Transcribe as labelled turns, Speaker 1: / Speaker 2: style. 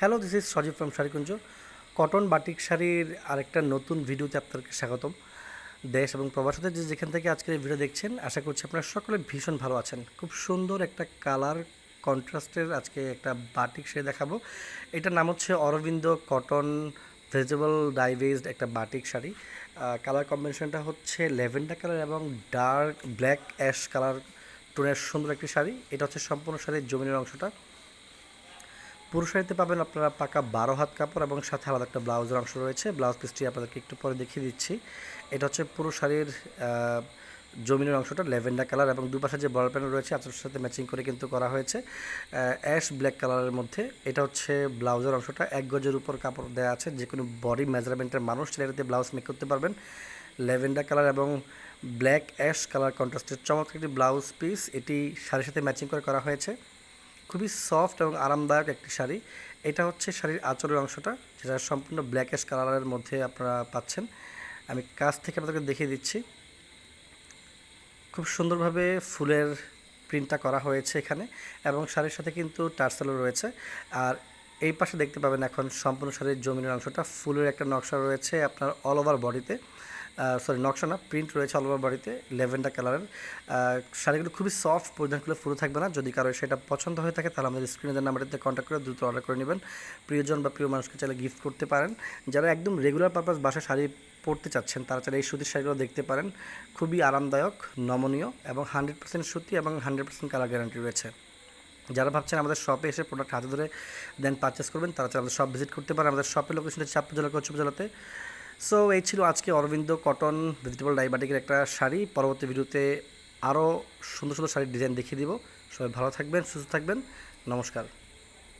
Speaker 1: Hello this is Sajib from Sharikunja cotton batik শাড়ির আরেকটা নতুন ভিডিওতে আপনাদেরকে স্বাগতম। দেশ এবং প্রবাসীদের যে যেখান থেকে আজকের এই ভিডিও দেখছেন, আশা করছি আপনারা সকলে ভীষণ ভালো আছেন। খুব সুন্দর একটা কালার কন্ট্রাস্টের আজকে একটা বাটিক শাড়ি দেখাবো। এটার নাম হচ্ছে অরবিন্দ কটন ভেজিটেবল ডাইভেজড একটা বাটিক শাড়ি। কালার কম্বিনেশনটা হচ্ছে লেভেন্ডার কালার এবং ডার্ক ব্ল্যাক অ্যাশ কালার টোনের সুন্দর একটি শাড়ি। এটা হচ্ছে সম্পূর্ণ শাড়ির জমিনের অংশটা। পুরো শাড়িতে পাবেন আপনারা পাকা বারো হাত কাপড় এবং সাথে আলাদা একটা ব্লাউজের অংশ রয়েছে। ব্লাউজ পিসটি আপনাদেরকে একটু পরে দেখিয়ে দিচ্ছি। এটা হচ্ছে পুরো শাড়ির আহ, জমিনের অংশটা ল্যাভেন্ডার কালার এবং দুপাশে যে বড় প্যানেল রয়েছে আঁচলের সাথে ম্যাচিং করে কিন্তু করা হয়েছে। অ্যাশ ব্ল্যাক কালারের মধ্যে। এটা হচ্ছে ব্লাউজের অংশটা। এক গজের উপর কাপড় দেওয়া আছে। যে কোনো বডি মেজারমেন্টের মানুষ ছেলেটাতে ব্লাউজ মেক করতে পারবেন। ল্যাভেন্ডার কালার এবং ব্ল্যাক অ্যাশ কালার কন্ট্রাস্টের চমৎকার একটি ব্লাউজ পিস। এটি শাড়ির সাথে ম্যাচিং করে করা হয়েছে। খুবই সফট এবং আরামদায়ক একটি শাড়ি। এটা হচ্ছে শাড়ির আঁচলের অংশটা, যেটা সম্পূর্ণ ব্ল্যাকেশ কালারের মধ্যে আপনারা পাচ্ছেন। আমি কাছ থেকে আপনাদেরকে দেখিয়ে দিচ্ছি। খুব সুন্দরভাবে ফুলের প্রিন্টটা করা হয়েছে এখানে এবং শাড়ির সাথে কিন্তু টার্সেলও রয়েছে। আর এই পাশে দেখতে পাবেন এখন সম্পূর্ণ শাড়ির জমিনের অংশটা। ফুলের একটা নকশা রয়েছে আপনার অল ওভার বডিতে সরি নকশা না প্রিন্ট রয়েছে অল বাড়িতে লেভেন্ডার কালারের শাড়িগুলো খুবই সফট পরিধান করলে ফুলে থাকবে না। যদি কারও সেটা পছন্দ হয়ে থাকে, তাহলে আমাদের স্ক্রিনের নাম্বারটিতে কন্ট্যাক্ট করে দ্রুত অর্ডার করে নেবেন। প্রিয়জন বা প্রিয় মানুষকে চাইলে গিফট করতে পারেন। যারা একদম রেগুলার পারপাস বাসা শাড়ি পরতে চাচ্ছেন, তারা চাইলে এই সুতির শাড়িগুলো দেখতে পারেন। খুবই আরামদায়ক, নমনীয় এবং হান্ড্রেড পার্সেন্ট সুতি এবং হান্ড্রেড পার্সেন্ট কালার গ্যারান্টি রয়েছে। যারা ভাবছেন আমাদের শপে এসে প্রোডাক্ট হাতে ধরে দেন পারচেস করবেন, তারা আমাদের শপ ভিজিট করতে পারেন। আমাদের শপের লোকেশন হচ্ছে চাপ্পু জেলা কচ্ছপ জেলাতে। সো এই ছিল আজকে অরবিন্দ কটন ভেজিটেবল ডাইবাটিকের একটা শাড়ি। পরবর্তী ভিডিওতে আরও সুন্দর সুন্দর শাড়ির ডিজাইন দেখিয়ে দিব। সবাই ভালো থাকবেন, সুস্থ থাকবেন। নমস্কার।